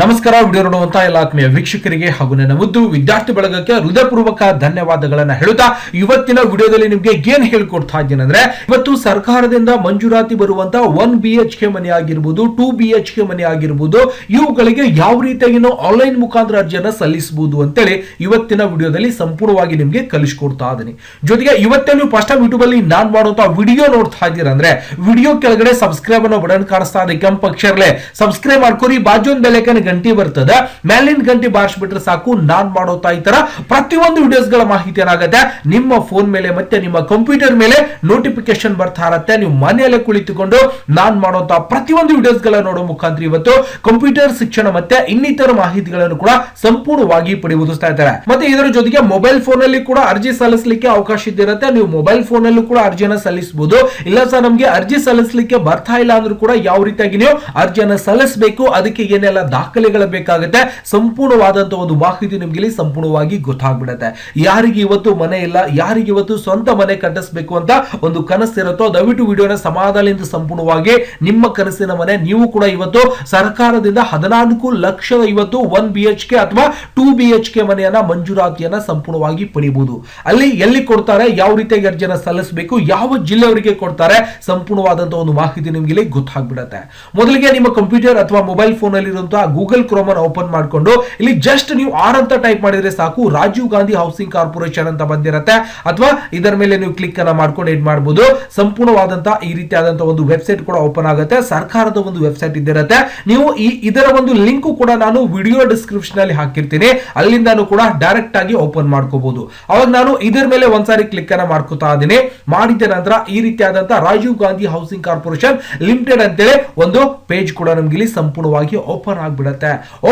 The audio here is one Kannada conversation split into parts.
ನಮಸ್ಕಾರ, ವಿಡಿಯೋ ನೋಡುವಂತ ಎಲ್ಲ ಆತ್ಮೀಯ ವೀಕ್ಷಕರಿಗೆ ಹಾಗೂ ನನ್ನ ಮುದ್ದು ವಿದ್ಯಾರ್ಥಿ ಬಳಗಕ್ಕೆ ಹೃದಯಪೂರ್ವಕ ಧನ್ಯವಾದಗಳನ್ನ ಹೇಳುತ್ತಾ ಇವತ್ತಿನ ವಿಡಿಯೋದಲ್ಲಿ ನಿಮಗೆ ಏನ್ ಹೇಳ್ಕೊಡ್ತಾ ಇದ್ದೀನಿ ಅಂದ್ರೆ, ಇವತ್ತು ಸರ್ಕಾರದಿಂದ ಮಂಜೂರಾತಿ ಬರುವಂತ ಒನ್ ಬಿ ಎಚ್ ಕೆ ಮನೆ ಆಗಿರ್ಬೋದು, ಟೂ ಬಿ ಎಚ್ ಕೆ ಮನೆ ಆಗಿರ್ಬೋದು, ಇವುಗಳಿಗೆ ಯಾವ ರೀತಿಯಾಗಿ ಆನ್ಲೈನ್ ಮುಖಾಂತರ ಅರ್ಜಿಯನ್ನ ಸಲ್ಲಿಸಬಹುದು ಅಂತೇಳಿ ಇವತ್ತಿನ ವಿಡಿಯೋದಲ್ಲಿ ಸಂಪೂರ್ಣವಾಗಿ ನಿಮ್ಗೆ ಕಲಿಸ್ಕೊಡ್ತಾ ಇದ್ದೀನಿ. ಜೊತೆಗೆ ಇವತ್ತೇ ನೀವು ಫಸ್ಟ್ ಟೈಮ್ ಯೂಟ್ಯೂಬ್ ಅಲ್ಲಿ ನಾನ್ ಮಾಡುವಂತ ವಿಡಿಯೋ ನೋಡ್ತಾ ಇದ್ದೀರಾ ಅಂದ್ರೆ, ವಿಡಿಯೋ ಕೆಳಗಡೆ ಸಬ್ಸ್ಕ್ರೈಬ್ ಅನ್ನೋ ಬಟನ್ ಕಾಣಿಸ್ತಾ ಇದೆ, ಕೆಂಪು ಅಕ್ಷರಲೆ ಸಬ್ಸ್ಕ್ರೈಬ್ ಮಾಡ್ಕೊರಿ, ಬಾಜು ಬೆಲೆಕನ್ ಗಂಟೆ ಬರ್ತದೆ. ಮೇಲಿನ ಗಂಟೆ ಬಾರಿಸ್ಬಿಟ್ರೆ ಸಾಕು, ನಾನ್ ಮಾಡೋತಾ ಈ ತರ ಪ್ರತಿಯೊಂದು ವಿಡಿಯೋಸ್ಗಳ ಮಾಹಿತಿ ಏನಾಗುತ್ತೆ? ನಿಮ್ಮ ಫೋನ್ ಮೇಲೆ ಮತ್ತೆ ನಿಮ್ಮ ಕಂಪ್ಯೂಟರ್ ಮೇಲೆ ನೋಟಿಫಿಕೇಶನ್ ಬರ್ತಾ ಇರತ್ತೆ. ನೀವು ಮನೆಯಲ್ಲೇ ಕುಳಿತುಕೊಂಡು ನಾನ್ ಮಾಡೋಂತ ಪ್ರತಿಯೊಂದು ವಿಡಿಯೋಸ್ಗಳ ನೋಡೋ ಮುಖಾಂತರ ಇವತ್ತು ಕಂಪ್ಯೂಟರ್ ಶಿಕ್ಷಣ ಮತ್ತೆ ಇನ್ನಿತರ ಮಾಹಿತಿಗಳನ್ನು ಕೂಡ ಸಂಪೂರ್ಣವಾಗಿ ಪಡೆಯುವುದಿಸ್ತಾ ಇದ್ದಾರೆ. ಮತ್ತೆ ಇದರ ಜೊತೆಗೆ ಮೊಬೈಲ್ ಫೋನ್ ಅಲ್ಲಿ ಕೂಡ ಅರ್ಜಿ ಸಲ್ಲಿಸಲಿಕ್ಕೆ ಅವಕಾಶ ಇದ್ದಿರುತ್ತೆ. ನೀವು ಮೊಬೈಲ್ ಫೋನ್ ಅಲ್ಲೂ ಕೂಡ ಅರ್ಜಿಯನ್ನು ಸಲ್ಲಿಸಬಹುದು ಇಲ್ಲ ಸರ್, ನಮಗೆ ಅರ್ಜಿ ಸಲ್ಲಿಸಲಿಕ್ಕೆ ಬರ್ತಾ ಇಲ್ಲ ಅಂದ್ರೂ ಕೂಡ ಯಾವ ರೀತಿಯಾಗಿ ನೀವು ಅರ್ಜಿಯನ್ನು ಸಲ್ಲಿಸಬೇಕು, ಅದಕ್ಕೆ ಏನೆಲ್ಲ ದಾಖಲೆಗಳು ಬೇಕಾಗುತ್ತೆ. ಸಂಪೂರ್ಣವಾದಂತಹ ಒಂದು ಮಾಹಿತಿ ನಿಮ್ಗೆ ಇಲ್ಲಿ ಸಂಪೂರ್ಣವಾಗಿ ಗೊತ್ತಾಗ್ಬಿಡುತ್ತೆ. ಯಾರಿಗೆ ಇವತ್ತು ಮನೆ ಇಲ್ಲ, ಯಾರಿಗೆ ಇವತ್ತು ಸ್ವಂತ ಮನೆ ಕಟ್ಟಿಸ್ಬೇಕು ಅಂತ ಒಂದು ಕನಸಿರುತ್ತೋ ದಯವಿಟ್ಟು ವಿಡಿಯೋನ ಸಮಾಧಾನದಿಂದ ಸಂಪೂರ್ಣವಾಗಿ ನಿಮ್ಮ ಕನಸಿನ ಮನೆ ನೀವು ಕೂಡ ಇವತ್ತು ಸರ್ಕಾರದಿಂದ ಹದಿನಾಲ್ಕು ಲಕ್ಷದ ಇವತ್ತು ಒನ್ ಬಿ ಎಚ್ ಕೆ ಅಥವಾ ಟೂ ಬಿ ಎಚ್ ಕೆ ಮನೆಯನ್ನ, ಮಂಜೂರಾತಿಯನ್ನ ಸಂಪೂರ್ಣವಾಗಿ ಪಡಿಬಹುದು ಅಲ್ಲಿ ಎಲ್ಲಿ ಕೊಡ್ತಾರೆ, ಯಾವ ರೀತಿಯಾಗಿ ಅರ್ಜಿಯನ್ನ ಸಲ್ಲಿಸಬೇಕು, ಯಾವ ಜಿಲ್ಲೆಯವರಿಗೆ ಕೊಡ್ತಾರೆ, ಸಂಪೂರ್ಣವಾದಂತಹ ಒಂದು ಮಾಹಿತಿ ನಿಮ್ಗೆ ಇಲ್ಲಿ ಗೊತ್ತಾಗ್ಬಿಡುತ್ತೆ. ಮೊದಲಿಗೆ ನಿಮ್ಮ ಕಂಪ್ಯೂಟರ್ ಅಥವಾ ಮೊಬೈಲ್ ಫೋನ್ ಅಲ್ಲಿ ಇರುವಂತಹ ಗೂಗಲ್ ಕ್ರೋಮ್ ಅನ್ನು ಓಪನ್ ಮಾಡಿಕೊಂಡು, ಇಲ್ಲಿ ಜಸ್ಟ್ ನೀವು ಆರ್ ಅಂತ ಟೈಪ್ ಮಾಡಿದ್ರೆ ಸಾಕು, ರಾಜೀವ್ ಗಾಂಧಿ ಹೌಸಿಂಗ್ ಕಾರ್ಪೊರೇಷನ್ ಅಂತ ಬಂದಿರತ್ತೆ. ಅಥವಾ ಇದರ ಮೇಲೆ ನೀವು ಕ್ಲಿಕ್ ಅನ್ನ ಮಾಡ್ಕೊಂಡು ಏನ್ ಮಾಡಬಹುದು ಸಂಪೂರ್ಣವಾದಂತಹ ಈ ರೀತಿಯಾದಂತಹ ಒಂದು ವೆಬ್ಸೈಟ್ ಕೂಡ ಓಪನ್ ಆಗುತ್ತೆ. ಸರ್ಕಾರದ ಒಂದು ವೆಬ್ಸೈಟ್ ಇದ್ದಿರತ್ತೆ. ನೀವು ಈ ಇದರ ಒಂದು ಲಿಂಕ್ ಕೂಡ ನಾನು ವಿಡಿಯೋ ಡಿಸ್ಕ್ರಿಪ್ಷನ್ ಅಲ್ಲಿ ಹಾಕಿರ್ತೀನಿ. ಅಲ್ಲಿಂದಾನು ಕೂಡ ಡೈರೆಕ್ಟ್ ಆಗಿ ಓಪನ್ ಮಾಡ್ಕೋಬಹುದು ಅವಾಗ ನಾನು ಇದರ ಮೇಲೆ ಒಂದ್ಸಾರಿ ಕ್ಲಿಕ್ ಅನ್ನ ಮಾಡ್ಕೋತಾ ಇದ್ದೀನಿ. ಮಾಡಿದ ನಂತರ ಈ ರೀತಿಯಾದಂತಹ Rajiv Gandhi housing corporation limited ಅಂತೇಳಿ ಒಂದು ಪೇಜ್ ಕೂಡ ನಮ್ಗೆ ಇಲ್ಲಿ ಸಂಪೂರ್ಣವಾಗಿ ಓಪನ್ ಆಗ್ಬಿಡತ್ತೆ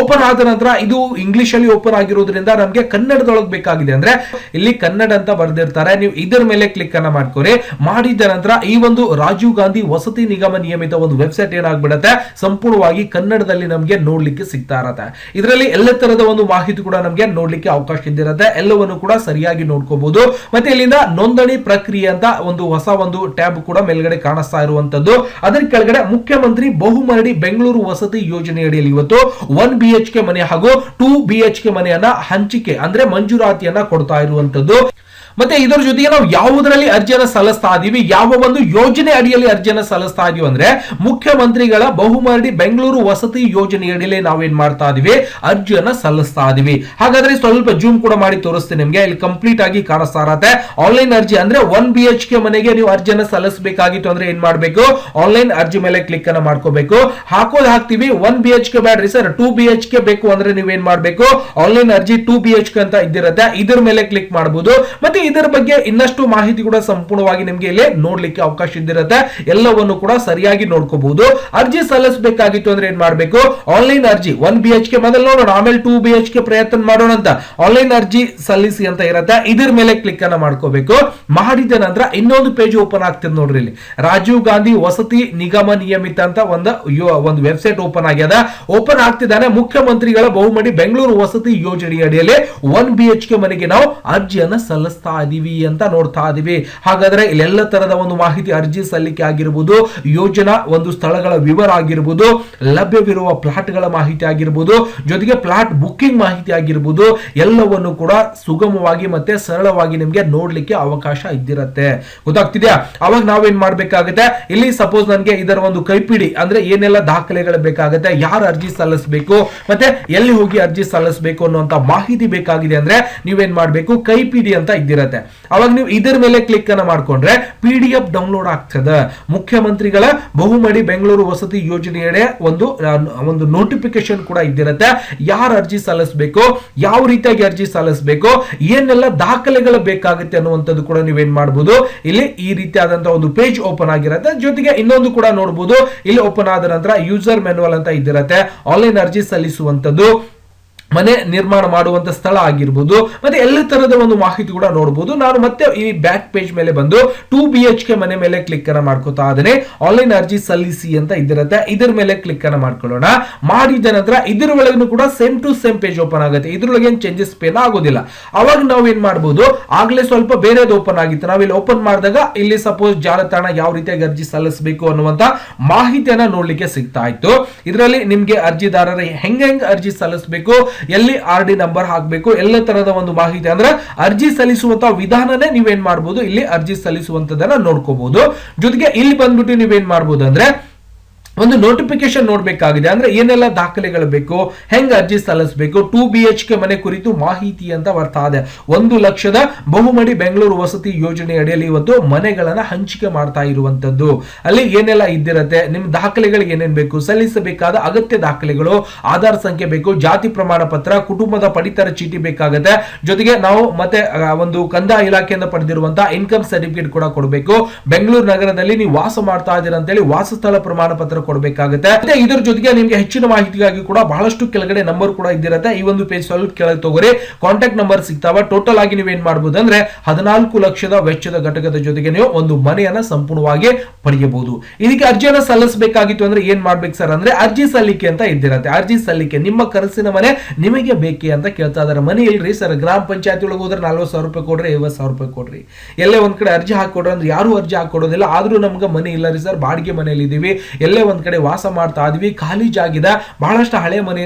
ಓಪನ್ ಆದ ನಂತರ ಇದು ಇಂಗ್ಲಿಷ್ ಅಲ್ಲಿ ಓಪನ್ ಆಗಿರೋದ್ರಿಂದ ನಮಗೆ ಕನ್ನಡದೊಳಗೆ ಬೇಕಾಗಿದೆ. ಅಂದ್ರೆ ಇಲ್ಲಿ ಕನ್ನಡ ಅಂತ ಬರ್ದಿರ್ತಾರೆ. ನೀವು ಇದರ ಮೇಲೆ ಕ್ಲಿಕ್ ಅನ್ನ ಮಾಡ್ಕೊರಿ. ಮಾಡಿದ ನಂತರ ಈ ಒಂದು ರಾಜೀವ್ ಗಾಂಧಿ ವಸತಿ ನಿಗಮ ನಿಯಮಿತ ಒಂದು ವೆಬ್ಸೈಟ್ ಏನಾಗ್ಬಿಡತ್ತೆ? ಸಂಪೂರ್ಣವಾಗಿ ಕನ್ನಡದಲ್ಲಿ ನಮಗೆ ನೋಡ್ಲಿಕ್ಕೆ ಸಿಗ್ತಾ ಇರತ್ತೆ. ಇದರಲ್ಲಿ ಎಲ್ಲ ತರದ ಒಂದು ಮಾಹಿತಿ ಕೂಡ ನಮಗೆ ನೋಡ್ಲಿಕ್ಕೆ ಅವಕಾಶ ಇದ್ದಿರತ್ತೆ. ಎಲ್ಲವನ್ನು ಕೂಡ ಸರಿಯಾಗಿ ನೋಡ್ಕೋಬಹುದು ಮತ್ತೆ ಇಲ್ಲಿಂದ ನೋಂದಣಿ ಪ್ರಕ್ರಿಯೆ ಅಂತ ಒಂದು ಹೊಸ ಒಂದು ಟ್ಯಾಬ್ ಕೂಡ ಮೇಲ್ಗಡೆ ಕಾಣಿಸ್ತಾ ಇರುವಂತದ್ದು. ಅದರ ಕೆಳಗಡೆ ಮುಖ್ಯಮಂತ್ರಿ ಬಹುಮರಡಿ ಬೆಂಗಳೂರು ವಸತಿ ಯೋಜನೆ ಅಡಿಯಲ್ಲಿ ಇವತ್ತು ಒನ್ ಬಿ ಎಚ್ ಕೆ ಮನೆ ಹಾಗೂ ಟೂ ಬಿ ಎಚ್ ಕೆ ಮನೆಯನ್ನ ಹಂಚಿಕೆ, ಅಂದ್ರೆ ಮಂಜೂರಾತಿಯನ್ನ ಕೊಡ್ತಾ ಇರುವಂತದ್ದು. ಮತ್ತೆ ಇದರ ಜೊತೆಗೆ ನಾವು ಯಾವುದರಲ್ಲಿ ಅರ್ಜಿಯನ್ನು ಸಲ್ಲಿಸ್ತಾ ಇದೀವಿ? ಯಾವ ಒಂದು ಯೋಜನೆ ಅಡಿಯಲ್ಲಿ ಅರ್ಜಿಯನ್ನ ಸಲ್ಲಿಸ್ತಾ ಇದೀವಿ ಅಂದ್ರೆ ಮುಖ್ಯಮಂತ್ರಿಗಳ ಬಹುಮರಡಿ ಬೆಂಗಳೂರು ವಸತಿ ಯೋಜನೆ ಅಡಿಯಲ್ಲಿ ನಾವೇನ್ ಮಾಡ್ತಾ ಇದೀವಿ? ಅರ್ಜಿಯನ್ನ ಸಲ್ಲಿಸ್ತಾ ಇದೀವಿ. ಹಾಗಾದ್ರೆ ಸ್ವಲ್ಪ ಜೂಮ್ ಕೂಡ ಮಾಡಿ ತೋರಿಸ್ತೀನಿ ನಿಮ್ಗೆ. ಇಲ್ಲಿ ಕಂಪ್ಲೀಟ್ ಆಗಿ ಕಾಣಿಸ್ತಾ ಇರತ್ತೆ ಆನ್ಲೈನ್ ಅರ್ಜಿ ಅಂದ್ರೆ ಒನ್ ಬಿ ಎಚ್ ಕೆ ಮನೆಗೆ ನೀವು ಅರ್ಜಿಯನ್ನ ಸಲ್ಲಿಸಬೇಕಾಗಿತ್ತು ಅಂದ್ರೆ ಏನ್ ಮಾಡ್ಬೇಕು? ಆನ್ಲೈನ್ ಅರ್ಜಿ ಮೇಲೆ ಕ್ಲಿಕ್ ಅನ್ನ ಮಾಡ್ಕೋಬೇಕು. ಹಾಕೋದ್ ಹಾಕ್ತಿವಿ. ಒನ್ ಬಿ ಎಚ್ ಕೆ ಬ್ಯಾಡ್ರಿ sir. Two B H K ಬೇಕು ಅಂದ್ರೆ ನೀವೇನ್ ಮಾಡ್ಬೇಕು? ಆನ್ಲೈನ್ ಅರ್ಜಿ ಟೂ ಬಿ ಎಚ್ ಕೆ ಅಂತ ಇದ್ದಿರತ್ತೆ. ಇದ್ರ ಮೇಲೆ ಕ್ಲಿಕ್ ಮಾಡಬಹುದು ಮತ್ತೆ ಇದರ ಬಗ್ಗೆ ಇನ್ನಷ್ಟು ಮಾಹಿತಿ ಕೂಡ ಸಂಪೂರ್ಣವಾಗಿ ನಿಮಗೆ ಇಲ್ಲಿ ನೋಡ್ಲಿಕ್ಕೆ ಅವಕಾಶ ಇದ್ದಿರುತ್ತೆ. ಎಲ್ಲವನ್ನು ಕೂಡ ಸರಿಯಾಗಿ ನೋಡ್ಕೋಬಹುದು. ಅರ್ಜಿ ಸಲ್ಲಿಸಬೇಕಾಗಿತ್ತು ಅಂದ್ರೆ ಏನ್ ಮಾಡಬೇಕು? ಆನ್ಲೈನ್ ಅರ್ಜಿ ಒನ್ ಬಿ ಎಚ್ ಕೆ ಮೊದಲು ನೋಡೋಣ, ಆಮೇಲೆ ಟೂ ಬಿ ಎಚ್ ಕೆ ಪ್ರಯತ್ನ ಮಾಡೋಣ ಅಂತ. ಆನ್ಲೈನ್ ಅರ್ಜಿ ಸಲ್ಲಿಸಿ ಅಂತ ಇರುತ್ತೆ. ಇದ್ರ ಮೇಲೆ ಕ್ಲಿಕ್ ಅನ್ನ ಮಾಡ್ಕೋಬೇಕು. ಮಾಡಿದ ನಂತರ ಇನ್ನೊಂದು ಪೇಜ್ ಓಪನ್ ಆಗ್ತದೆ ನೋಡ್ರಿ ಇಲ್ಲಿ. ರಾಜೀವ್ ಗಾಂಧಿ ವಸತಿ ನಿಗಮ ನಿಯಮಿತ ಅಂತ ಒಂದು ಒಂದು ವೆಬ್ಸೈಟ್ ಓಪನ್ ಆಗ್ಯದ. ಓಪನ್ ಆಗ್ತಿದ್ದಾನೆ. ಮುಖ್ಯಮಂತ್ರಿಗಳ ಬಹುಮಡಿ ಬೆಂಗಳೂರು ವಸತಿ ಯೋಜನೆ ಅಡಿಯಲ್ಲಿ ಒನ್ ಬಿ ಎಚ್ ಕೆ ಮನೆಗೆ ನಾವು ಅರ್ಜಿಯನ್ನು ಸಲ್ಲಿಸ್ತಾ ಇದೀವಿ ಅಂತ ನೋಡ್ತಾ ಇದೀವಿ ಹಾಗಾದ್ರೆ ಇಲ್ಲೆಲ್ಲ ತರದ ಒಂದು ಮಾಹಿತಿ ಅರ್ಜಿ ಸಲ್ಲಿಕೆ ಆಗಿರ್ಬೋದು, ಯೋಜನಾ ಒಂದು ಸ್ಥಳಗಳ ವಿವರ ಆಗಿರ್ಬೋದು, ಲಭ್ಯವಿರುವ ಪ್ಲಾಟ್ಗಳ ಮಾಹಿತಿ ಆಗಿರ್ಬೋದು, ಜೊತೆಗೆ ಪ್ಲಾಟ್ ಬುಕ್ಕಿಂಗ್ ಮಾಹಿತಿ ಆಗಿರ್ಬೋದು, ಎಲ್ಲವನ್ನು ಕೂಡ ಸುಗಮವಾಗಿ ಮತ್ತೆ ಸರಳವಾಗಿ ನಿಮ್ಗೆ ನೋಡ್ಲಿಕ್ಕೆ ಅವಕಾಶ ಇದ್ದಿರತ್ತೆ. ಗೊತ್ತಾಗ್ತಿದ್ಯಾ? ಅವಾಗ ನಾವೇನ್ ಮಾಡ್ಬೇಕಾಗುತ್ತೆ? ಇಲ್ಲಿ ಸಪೋಸ್ ನನಗೆ ಇದರ ಒಂದು ಕೈಪಿಡಿ, ಅಂದ್ರೆ ಏನೆಲ್ಲ ದಾಖಲೆಗಳು ಬೇಕಾಗುತ್ತೆ, ಯಾರು ಅರ್ಜಿ ಸಲ್ಲಿಸಬೇಕು, ಮತ್ತೆ ಎಲ್ಲಿ ಹೋಗಿ ಅರ್ಜಿ ಸಲ್ಲಿಸಬೇಕು ಅನ್ನುವಂತ ಮಾಹಿತಿ ಬೇಕಾಗಿದೆ ಅಂದ್ರೆ ನೀವೇನ್ ಮಾಡ್ಬೇಕು? ಕೈಪಿಡಿ ಅಂತ ಇದ್ದಿರತ್ತೆ ಅವಾಗ ನೀವು ಇದರ ಮೇಲೆ ಕ್ಲಿಕ್ ಅನ್ನ ಮಾಡ್ಕೊಂಡ್ರೆ ಪಿ ಡಿ ಎಫ್ ಡೌನ್ಲೋಡ್ ಆಗ್ತದೆ. ಮುಖ್ಯಮಂತ್ರಿಗಳ ಬಹುಮಡಿ ಬೆಂಗಳೂರು ವಸತಿ ಯೋಜನೆಯಡೆ ಒಂದು ಒಂದು ನೋಟಿಫಿಕೇಶನ್ ಕೂಡ ಇದ್ದಿರತ್ತೆ. ಯಾರು ಅರ್ಜಿ ಸಲ್ಲಿಸಬೇಕು, ಯಾವ ರೀತಿಯಾಗಿ ಅರ್ಜಿ ಸಲ್ಲಿಸಬೇಕು, ಏನೆಲ್ಲ ದಾಖಲೆಗಳು ಬೇಕಾಗುತ್ತೆ ಅನ್ನುವಂಥದ್ದು ಕೂಡ ನೀವೇನ್ ಮಾಡಬಹುದು ಇಲ್ಲಿ ಈ ರೀತಿಯಾದಂತಹ ಒಂದು ಪೇಜ್ ಓಪನ್ ಆಗಿರುತ್ತೆ. ಜೊತೆಗೆ ಇನ್ನೊಂದು ಕೂಡ ನೋಡಬಹುದು ಇಲ್ಲಿ ಓಪನ್ ಆದ ನಂತರ ಯೂಸರ್ ಮ್ಯಾನುವಲ್ ಅಂತ ಇದ್ದಿರತ್ತೆ. ಆನ್ಲೈನ್ ಅರ್ಜಿ ಸಲ್ಲಿಸುವಂತದ್ದು ಮನೆ ನಿರ್ಮಾಣ ಮಾಡುವಂತ ಸ್ಥಳ ಆಗಿರ್ಬೋದು, ಮತ್ತೆ ಎಲ್ಲ ತರದ ಒಂದು ಮಾಹಿತಿ ಕೂಡ ನೋಡಬಹುದು ನಾನು ಮತ್ತೆ ಈ ಬ್ಯಾಕ್ ಪೇಜ್ ಮೇಲೆ ಬಂದು ಟೂ ಬಿ ಎಚ್ ಕೆ ಮನೆ ಮೇಲೆ ಕ್ಲಿಕ್ ಅನ್ನ ಮಾಡ್ಕೋತಾ ಆದ್ರೆ ಆನ್ಲೈನ್ ಅರ್ಜಿ ಸಲ್ಲಿಸಿ ಅಂತ ಇದಿರುತ್ತೆ ಇದರ ಮೇಲೆ ಕ್ಲಿಕ್ ಅನ್ನ ಮಾಡ್ಕೊಳ್ಳೋಣ. ಮಾಡಿದ ನಂತರ ಇದ್ರ ಒಳಗೂ ಕೂಡ same to same page open ಆಗುತ್ತೆ. ಇದ್ರೊಳಗೆ ಏನು ಚೇಂಜಸ್ ಪೇನ ಆಗೋದಿಲ್ಲ. ಅವಾಗ ನಾವು ಏನ್ ಮಾಡ್ಬೋದು? ಆಗ್ಲೇ ಸ್ವಲ್ಪ ಬೇರೆದು ಓಪನ್ ಆಗಿತ್ತು. ನಾವು ಇಲ್ಲಿ ಓಪನ್ ಮಾಡಿದಾಗ ಇಲ್ಲಿ ಸಪೋಸ್ ಜಾಲತಾಣ ಯಾವ ರೀತಿಯಾಗಿ ಅರ್ಜಿ ಸಲ್ಲಿಸಬೇಕು ಅನ್ನುವಂತ ಮಾಹಿತಿಯನ್ನ ನೋಡ್ಲಿಕ್ಕೆ ಸಿಗ್ತಾ ಇತ್ತು. ಇದರಲ್ಲಿ ನಿಮ್ಗೆ ಅರ್ಜಿದಾರರ ಹೆಂಗೆ ಹೆಂಗ್ ಅರ್ಜಿ ಸಲ್ಲಿಸಬೇಕು? ಎಲ್ಲಿ ಆರ್ ಡಿ ನಂಬರ್ ಹಾಕಬೇಕು, ಎಲ್ಲ ತರದ ಒಂದು ಮಾಹಿತಿ ಅಂದ್ರೆ ಅರ್ಜಿ ಸಲ್ಲಿಸುವಂತ ವಿಧಾನನೇ ನೀವೇನ್ ಮಾಡಬಹುದು ಇಲ್ಲಿ ಅರ್ಜಿ ಸಲ್ಲಿಸುವಂತದನ್ನ ನೋಡ್ಕೋಬಹುದು ಜೊತೆಗೆ ಇಲ್ಲಿ ಬಂದ್ಬಿಟ್ಟು ನೀವೇನ್ ಮಾಡಬಹುದು ಅಂದ್ರೆ ಒಂದು ನೋಟಿಫಿಕೇಶನ್ ನೋಡಬೇಕಾಗಿದೆ. ಅಂದ್ರೆ ಏನೆಲ್ಲ ದಾಖಲೆಗಳು ಬೇಕು, ಹೆಂಗ್ ಅರ್ಜಿ ಸಲ್ಲಿಸಬೇಕು, ಟೂ ಬಿ ಎಚ್ ಕೆ ಮನೆ ಕುರಿತು ಮಾಹಿತಿ ಅಂತ ಬರ್ತಾ ಇದೆ. ಒಂದು ಲಕ್ಷದ ಬಹುಮಡಿ ಬೆಂಗಳೂರು ವಸತಿ ಯೋಜನೆ ಅಡಿಯಲ್ಲಿ ಇವತ್ತು ಮನೆಗಳನ್ನ ಹಂಚಿಕೆ ಮಾಡ್ತಾ ಇರುವಂತದ್ದು. ಅಲ್ಲಿ ಏನೆಲ್ಲ ಇದ್ದಿರತ್ತೆ, ನಿಮ್ ದಾಖಲೆಗಳಿಗೆ ಏನೇನ್ ಬೇಕು, ಸಲ್ಲಿಸಬೇಕಾದ ಅಗತ್ಯ ದಾಖಲೆಗಳು, ಆಧಾರ್ ಸಂಖ್ಯೆ ಬೇಕು, ಜಾತಿ ಪ್ರಮಾಣ ಪತ್ರ, ಕುಟುಂಬದ ಪಡಿತರ ಚೀಟಿ ಬೇಕಾಗುತ್ತೆ. ಜೊತೆಗೆ ನಾವು ಮತ್ತೆ ಒಂದು ಕಂದಾಯ ಇಲಾಖೆಯಿಂದ ಪಡೆದಿರುವಂತಹ ಇನ್ಕಮ್ ಸರ್ಟಿಫಿಕೇಟ್ ಕೂಡ ಕೊಡಬೇಕು. ಬೆಂಗಳೂರು ನಗರದಲ್ಲಿ ನೀವು ವಾಸ ಮಾಡ್ತಾ ಇದ್ದೀರಾ ಅಂತೇಳಿ ವಾಸಸ್ಥಳ ಪ್ರಮಾಣ ಪತ್ರ ಕೊಡಬೇಕಾಗುತ್ತೆ. ಮತ್ತೆ ಇದರ ಜೊತೆಗೆ ನಿಮಗೆ ಹೆಚ್ಚಿನ ಮಾಹಿತಿಗಾಗಿ ಕೂಡ ಬಹಳಷ್ಟು ಕೆಳಗಡೆ ನಂಬರ್ ಕೂಡ ಇದ್ದಿರುತ್ತೆ. ಈ ಒಂದು ಪೇಜ್ ಸ್ವಲ್ಪ ಕೆಳಗೆ ತಗೋರಿ. ಕಾಂಟ್ಯಾಕ್ಟ್ ನಂಬರ್ ಸಿಗ್ತಾವ. ಟೋಟಲ್ ಆಗಿ ನೀವೇನ್ ಮಾಡಬಹುದು ಅಂದ್ರೆ ಹದಿನಾಲ್ಕು ಲಕ್ಷದ ವೆಚ್ಚದ ಘಟಕದ ಜೊತೆಗೆ ನೀವು ಒಂದು ಮನೆಯನ್ನ ಸಂಪೂರ್ಣವಾಗಿ ಪಡೆಯಬಹುದು. ಇದಕ್ಕೆ ಅರ್ಜಿಯನ್ನ ಸಲ್ಲಿಸಬೇಕಾಗಿತ್ತು ಅಂದ್ರೆ ಏನ್ ಮಾಡ್ಬೇಕು ಸರ್ ಅಂದ್ರೆ ಅರ್ಜಿ ಸಲ್ಲಿಕೆ ಅಂತ ಇದ್ದಿರತ್ತೆ. ಅರ್ಜಿ ಸಲ್ಲಿಕೆ, ನಿಮ್ಮ ಕನಸಿನ ಮನೆ ನಿಮಗೆ ಬೇಕೇ ಅಂತ ಕೇಳ್ತಾ ಇದಾರೆ. ಮನೆ ಇಲ್ರಿ ಸರ್, ಗ್ರಾಮ ಪಂಚಾಯತಿ ಒಳಗೆ ಹೋದ್ರೆ ನಲ್ವತ್ತು ಸಾವಿರ ರೂಪಾಯಿ ಕೊಡ್ರಿ, ಐವತ್ತು ಸಾವಿರ ರೂಪಾಯಿ ಕೊಡ್ರಿ. ಎಲ್ಲೇ ಒಂದ್ ಕಡೆ ಅರ್ಜಿ ಹಾಕೊಡ್ರಿ ಅಂದ್ರೆ ಯಾರು ಅರ್ಜಿ ಹಾಕೊಡೋದಿಲ್ಲ ಆದ್ರೂ ನಮ್ಗೆ ಮನೆ ಇಲ್ಲ ರೀ ಸರ್, ಬಾಡಿಗೆ ಮನೆಯಲ್ಲಿ ಇದೀವಿ ಎಲ್ಲೇ ಒಂದ್ ಕಡೆ ವಾಸ ಮಾಡ್ತಾ ಇದ್ವಿ. ಖಾಲಿ ಜಾಗಿದ ಬಹಳಷ್ಟು ಹಳೆ ಮನೆ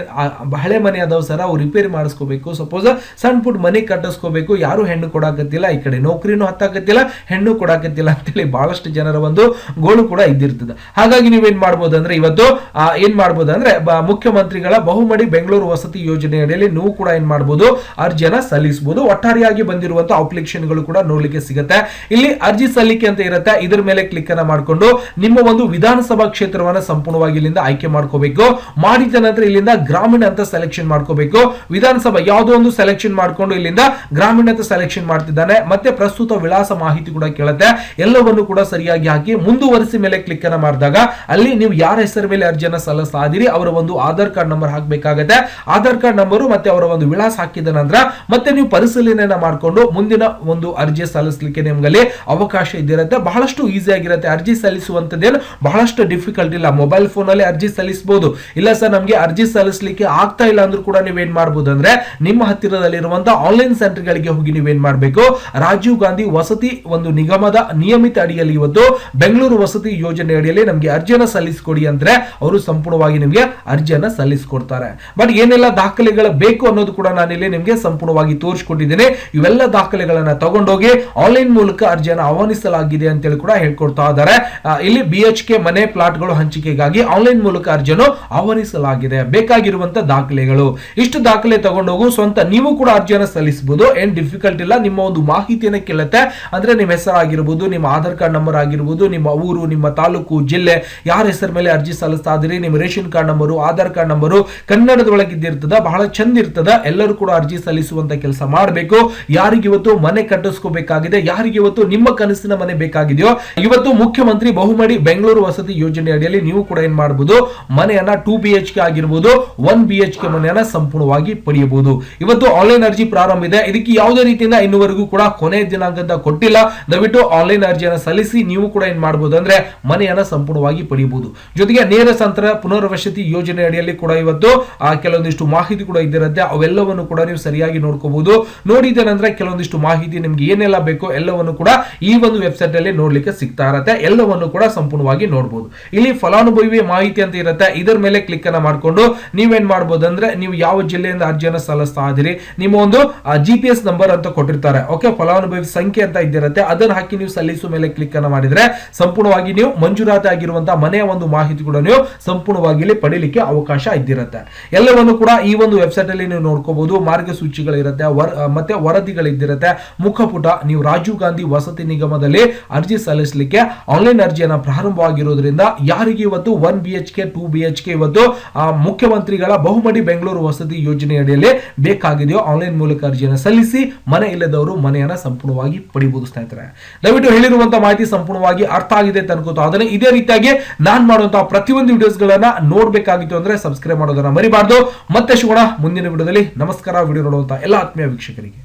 ಹಳೆ ಮನೆ ಅದಾವ ಸರ್ ಅವ್ರು ರಿಪೇರಿ ಮಾಡಿಸ್ಕೋಬೇಕು. ಸಪೋಸ್ ಸಣ್ಣ ಪುಟ್ಟ ಮನೆ ಕಟ್ಟಿಸ್ಕೋಬೇಕು. ಯಾರು ಹೆಣ್ಣು ಕೊಡಾಕತ್ತಿಲ್ಲ. ಈ ಕಡೆ ನೌಕರಿನೂ ಹತ್ತಾಕತ್ತಿಲ್ಲ. ಹೆಣ್ಣು ಕೊಡಾಕತ್ತಿಲ್ಲ ಅಂತೇಳಿ ಬಹಳಷ್ಟು ಜನರ ಒಂದು ಗೋಳು ಕೂಡ ಇದ್ದಿರ್ತದೆ. ಹಾಗಾಗಿ ನೀವೇನ್ ಮಾಡ್ಬೋದು ಅಂದ್ರೆ ಇವತ್ತು ಏನ್ ಮಾಡ್ಬೋದು ಅಂದ್ರೆ ಮುಖ್ಯಮಂತ್ರಿಗಳ ಬಹುಮಡಿ ಬೆಂಗಳೂರು ವಸತಿ ಯೋಜನೆ ಅಡಿಯಲ್ಲಿ ನೀವು ಕೂಡ ಏನ್ ಮಾಡ್ಬೋದು, ಅರ್ಜಿಯನ್ನ ಸಲ್ಲಿಸಬಹುದು ಒಟ್ಟಾರೆಯಾಗಿ ಬಂದಿರುವಂತಹ ಅಪ್ಲಿಕೇಶನ್ಗಳು ಕೂಡ ನೋಡ್ಲಿಕ್ಕೆ ಸಿಗುತ್ತೆ. ಇಲ್ಲಿ ಅರ್ಜಿ ಸಲ್ಲಿಕೆ ಅಂತ ಇರುತ್ತೆ. ಇದ್ರ ಮೇಲೆ ಕ್ಲಿಕ್ ಅನ್ನ ಮಾಡ್ಕೊಂಡು ನಿಮ್ಮ ಒಂದು ವಿಧಾನಸಭಾ ಕ್ಷೇತ್ರವನ್ನ ಸಂಪೂರ್ಣವಾಗಿ ಇಲ್ಲಿಂದ ಆಯ್ಕೆ ಮಾಡ್ಕೋಬೇಕು. ಮಾಡಿದ ನಂತರ ಇಲ್ಲಿಂದ ಗ್ರಾಮೀಣ ಅಂತ ಸೆಲೆಕ್ಷನ್ ಮಾಡ್ಕೋಬೇಕು. ವಿಧಾನಸಭಾ ಯಾವುದೋ ಒಂದು ಸೆಲೆಕ್ಷನ್ ಮಾಡ್ಕೊಂಡು ಇಲ್ಲಿಂದ ಗ್ರಾಮೀಣ ಅಂತ ಸೆಲೆಕ್ಷನ್ ಮಾಡ್ತಿದ್ದಾನೆ. ಮತ್ತೆ ಪ್ರಸ್ತುತ ವಿಳಾಸ ಮಾಹಿತಿ ಕೂಡ ಕೇಳುತ್ತೆ. ಎಲ್ಲವನ್ನು ಕೂಡ ಸರಿಯಾಗಿ ಹಾಕಿ ಮುಂದುವರಿಸಿ ಮೇಲೆ ಕ್ಲಿಕ್ ಅನ್ನ ಮಾಡಿದಾಗ ಅಲ್ಲಿ ನೀವು ಯಾರ ಹೆಸರ ಮೇಲೆ ಅರ್ಜಿಯನ್ನ ಸಲ್ಲಿಸ್ತಾ ಇದೀರಿ ಅವರ ಒಂದು ಆಧಾರ್ ಕಾರ್ಡ್ ನಂಬರ್ ಹಾಕಬೇಕಾಗತ್ತೆ. ಆಧಾರ್ ಕಾರ್ಡ್ ನಂಬರು ಮತ್ತೆ ಅವರ ಒಂದು ವಿಳಾಸ ಹಾಕಿದ ನಂತರ ಮತ್ತೆ ನೀವು ಪರಿಶೀಲನೆಯನ್ನ ಮಾಡಿಕೊಂಡು ಮುಂದಿನ ಒಂದು ಅರ್ಜಿ ಸಲ್ಲಿಸಲಿಕ್ಕೆ ನಿಮ್ಗಲ್ಲಿ ಅವಕಾಶ ಇದ್ದಿರುತ್ತೆ. ಬಹಳಷ್ಟು ಈಸಿ ಆಗಿರುತ್ತೆ. ಅರ್ಜಿ ಸಲ್ಲಿಸುವಂತದ್ದೇನು ಬಹಳಷ್ಟು ಡಿಫಿಕಲ್ಟ್ ಇಲ್ಲ ಮೊಬೈಲ್ ಫೋನ್ ಅಲ್ಲಿ ಅರ್ಜಿ ಸಲ್ಲಿಸಬಹುದು ಇಲ್ಲ ಸರ್, ನಮಗೆ ಅರ್ಜಿ ಸಲ್ಲಿಸಲಿಕ್ಕೆ ಆಗ್ತಾ ಇಲ್ಲ ಅಂದ್ರೂ ಕೂಡ ನೀವೇನ್ ಮಾಡಬಹುದು ಅಂದ್ರೆ ನಿಮ್ಮ ಹತ್ತಿರದಲ್ಲಿರುವಂತಹ ಆನ್ಲೈನ್ ಸೆಂಟರ್ ಗಳಿಗೆ ಹೋಗಿ ನೀವೇನ್ ಮಾಡಬೇಕು? ರಾಜೀವ್ ಗಾಂಧಿ ವಸತಿ ಒಂದು ನಿಗಮದ ನಿಯಮಿತ ಅಡಿಯಲ್ಲಿ ಇವತ್ತು ಬೆಂಗಳೂರು ವಸತಿ ಯೋಜನೆ ಅಡಿಯಲ್ಲಿ ನಮಗೆ ಅರ್ಜಿಯನ್ನ ಸಲ್ಲಿಸಿಕೊಡಿ ಅಂದ್ರೆ ಅವರು ಸಂಪೂರ್ಣವಾಗಿ ನಿಮಗೆ ಅರ್ಜಿಯನ್ನ ಸಲ್ಲಿಸಿಕೊಡ್ತಾರೆ. ಬಟ್ ಏನೆಲ್ಲ ದಾಖಲೆಗಳು ಬೇಕು ಅನ್ನೋದು ಕೂಡ ನಾನಿಲ್ಲಿ ನಿಮಗೆ ಸಂಪೂರ್ಣವಾಗಿ ತೋರಿಸ್ಕೊಟ್ಟಿದ್ದೇನೆ ಇವೆಲ್ಲ ದಾಖಲೆಗಳನ್ನ ತಗೊಂಡೋಗಿ ಆನ್ಲೈನ್ ಮೂಲಕ ಅರ್ಜಿಯನ್ನು ಆಹ್ವಾನಿಸಲಾಗಿದೆ ಅಂತೇಳಿ ಕೂಡ ಹೇಳ್ಕೊಡ್ತಾ ಇದ್ದಾರೆ. ಇಲ್ಲಿ ಬಿ ಎಚ್ ಕೆ ಮನೆ ಪ್ಲಾಟ್ಗಳು ಹಂಚಿಕೆಗಾಗಿ ಆನ್ಲೈನ್ ಮೂಲಕ ಅರ್ಜಿಯನ್ನು ಆಹ್ವಾನಿಸಲಾಗಿದೆ. ಬೇಕಾಗಿರುವಂತ ದಾಖಲೆಗಳು. ಇಷ್ಟು ದಾಖಲೆ ತಗೊಂಡೋಗು, ಸ್ವಂತ ನೀವು ಕೂಡ ಅರ್ಜಿಯನ್ನು ಸಲ್ಲಿಸಬಹುದು ಏನ್ ಡಿಫಿಕಲ್ಟ್ ಇಲ್ಲ. ನಿಮ್ಮ ಒಂದು ಮಾಹಿತಿಯನ್ನು ಕೇಳುತ್ತೆ. ಅಂದ್ರೆ ನಿಮ್ಮ ಹೆಸರಾಗಿರ್ಬೋದು ನಿಮ್ಮ ಆಧಾರ್ ಕಾರ್ಡ್ ನಂಬರ್ ಆಗಿರ್ಬೋದು, ನಿಮ್ಮ ಊರು, ನಿಮ್ಮ ತಾಲೂಕು, ಜಿಲ್ಲೆ, ಯಾರ ಹೆಸರ ಮೇಲೆ ಅರ್ಜಿ ಸಲ್ಲಿಸ್ತಾ ಇದ್ದೀರಿ, ನಿಮ್ಮ ration card number Aadhaar card number ಕನ್ನಡದ ಇದ್ದಿರ್ತದ, ಬಹಳ ಚಂದ ಇರ್ತದ, ಎಲ್ಲರೂ ಕೂಡ ಅರ್ಜಿ ಸಲ್ಲಿಸುವಂತ ಕೆಲಸ ಮಾಡಬೇಕು. ಯಾರಿಗಿವತ್ತು ಮನೆ ಕಟ್ಟಿಸ್ಕೋಬೇಕಾಗಿದೆ ಯಾರಿಗಿವತ್ತು ನಿಮ್ಮ ಕನಸಿನ ಮನೆ ಬೇಕಾಗಿದೆಯೋ, ಇವತ್ತು ಮುಖ್ಯಮಂತ್ರಿ ಬಹುಮಡಿ ಬೆಂಗಳೂರು ವಸತಿ ಯೋಜನೆ ಅಡಿಯಲ್ಲಿ ನೀವು ಕೂಡ ಏನ್ ಮಾಡಬಹುದು ಮನೆಯನ್ನ ಟೂ ಬಿ ಎಚ್ ಕೆ ಆಗಿರ್ಬೋದು ಒನ್ ಬಿ ಎಚ್ ಕೆ ಮನೆಯನ್ನ ಸಂಪೂರ್ಣವಾಗಿ ಪಡೆಯಬಹುದು. ಇವತ್ತು ಆನ್ಲೈನ್ ಅರ್ಜಿ ಪ್ರಾರಂಭ ಇದೆ. ಇದಕ್ಕೆ ಯಾವುದೇ ರೀತಿಯಿಂದ ಇನ್ನುವರೆಗೂ ಕೂಡ ಕೊನೆ ದಿನಾಂಕದ ಕೊಟ್ಟಿಲ್ಲ. ದಯವಿಟ್ಟು ಆನ್ಲೈನ್ ಅರ್ಜಿಯನ್ನು ಸಲ್ಲಿಸಿ ನೀವು ಕೂಡ ಏನ್ ಮಾಡಬಹುದು ಅಂದ್ರೆ ಮನೆಯನ್ನ ಸಂಪೂರ್ಣವಾಗಿ ಪಡೆಯಬಹುದು. ಜೊತೆಗೆ ನೇರ ಸಂತರ ಪುನರ್ವಸತಿ ಯೋಜನೆ ಅಡಿಯಲ್ಲಿ ಕೂಡ ಇವತ್ತು, ಆ, ಕೆಲವೊಂದಿಷ್ಟು ಮಾಹಿತಿ ಕೂಡ ಇದ್ದಿರುತ್ತೆ. ಅವೆಲ್ಲವನ್ನು ಕೂಡ ನೀವು ಸರಿಯಾಗಿ ನೋಡ್ಕೋಬಹುದು. ನೋಡಿದ ನಂತರ ಕೆಲವೊಂದಿಷ್ಟು ಮಾಹಿತಿ ನಿಮ್ಗೆ ಏನೆಲ್ಲ ಬೇಕೋ ಎಲ್ಲವನ್ನು ಕೂಡ ಈ ಒಂದು ವೆಬ್ಸೈಟ್ ಅಲ್ಲಿ ನೋಡ್ಲಿಕ್ಕೆ ಸಿಗ್ತಾ ಇರತ್ತೆ. ಎಲ್ಲವನ್ನು ಕೂಡ ಸಂಪೂರ್ಣವಾಗಿ ನೋಡಬಹುದು ಇಲ್ಲಿ ಫಲಾನುಭವಿ ಮಾಹಿತಿ ಅಂತ ಇರುತ್ತೆ, ಇದರ ಮೇಲೆ ಕ್ಲಿಕ್ ಅನ್ನ ಮಾಡ್ಕೊಂಡು ನೀವೇನ್ ಮಾಡಬಹುದು ಅಂದ್ರೆ ನೀವು ಯಾವ ಜಿಲ್ಲೆಯಿಂದ ಅರ್ಜಿಯನ್ನು ಸಲ್ಲಿಸ್ತಾ ಇದ್ದೀರಿ, ನಿಮ್ಮ ಒಂದು ಜಿ ಪಿ ಎಸ್ ನಂಬರ್ ಅಂತ ಕೊಟ್ಟಿರ್ತಾರೆ. ಓಕೆ ಫಲಾನುಭವಿ ಸಂಖ್ಯೆ ಅಂತ ಇದ್ದಿರುತ್ತೆ, ಅದನ್ನ ಹಾಕಿ ನೀವು ಸಲ್ಲಿಸುವ ಮೇಲೆ ಕ್ಲಿಕ್ ಅನ್ನ ಮಾಡಿದ್ರೆ ಸಂಪೂರ್ಣವಾಗಿ ನೀವು ಮಂಜೂರಾತಿ ಆಗಿರುವಂತಹ ಮನೆಯ ಒಂದು ಮಾಹಿತಿ ಕೂಡ ನೀವು ಸಂಪೂರ್ಣವಾಗಿ ಇಲ್ಲಿ ಪಡಿಲಿಕ್ಕೆ ಅವಕಾಶ ಇದ್ದಿರುತ್ತೆ. ಎಲ್ಲವನ್ನು ಕೂಡ ಈ ಒಂದು ವೆಬ್ಸೈಟ್ ಅಲ್ಲಿ ನೀವು ನೋಡ್ಕೋಬಹುದು ಮಾರ್ಗಸೂಚಿಗಳಿರುತ್ತೆ ಮತ್ತೆ ವರದಿಗಳಿದ್ದಿರುತ್ತೆ ಮುಖಪುಟ ನೀವು ರಾಜೀವ್ ಗಾಂಧಿ ವಸತಿ ನಿಗಮದಲ್ಲಿ ಅರ್ಜಿ ಸಲ್ಲಿಸಲಿಕ್ಕೆ ಆನ್ಲೈನ್ ಅರ್ಜಿಯನ್ನ ಪ್ರಾರಂಭವಾಗಿರೋದ್ರಿಂದ ಯಾರಿಗೆ ಇವತ್ತು one B H K two B H K ಇವತ್ತು ಮುಖ್ಯಮಂತ್ರಿಗಳ ಬಹುಮಡಿ ಬೆಂಗಳೂರು ವಸತಿ ಯೋಜನೆ ಅಡಿಯಲ್ಲಿ ಬೇಕಾಗಿದೆಯೋ ಆನ್ಲೈನ್ ಮೂಲಕ ಅರ್ಜಿಯನ್ನು ಸಲ್ಲಿಸಿ ಮನೆ ಇಲ್ಲದವರು ಮನೆಯನ್ನ ಸಂಪೂರ್ಣವಾಗಿ ಪಡಿಬಹುದು ಸ್ನೇಹಿತರೆ. ದಯವಿಟ್ಟು ಹೇಳಿರುವಂತಹ ಮಾಹಿತಿ ಸಂಪೂರ್ಣವಾಗಿ ಅರ್ಥ ಆಗಿದೆ ಅನ್ಕೋತು ಅದನ್ನ ಇದೇ ರೀತಿಯಾಗಿ ನಾನು ಮಾಡುವಂತಹ ಪ್ರತಿಯೊಂದು ವಿಡಿಯೋಸ್ ಗಳನ್ನ ನೋಡ್ಬೇಕಾಗಿತ್ತು ಅಂದ್ರೆ ಸಬ್ಸ್ಕ್ರೈಬ್ ಮಾಡೋದನ್ನ ಮರಿಬಾರ್ದು. ಮತ್ತೆ ಶುಗಣ ಮುಂದಿನ ವಿಡಿಯೋದಲ್ಲಿ ನಮಸ್ಕಾರ. ವಿಡಿಯೋ ನೋಡುವಂತಹ ಎಲ್ಲ ಆತ್ಮೀಯ ವೀಕ್ಷಕರಿಗೆ.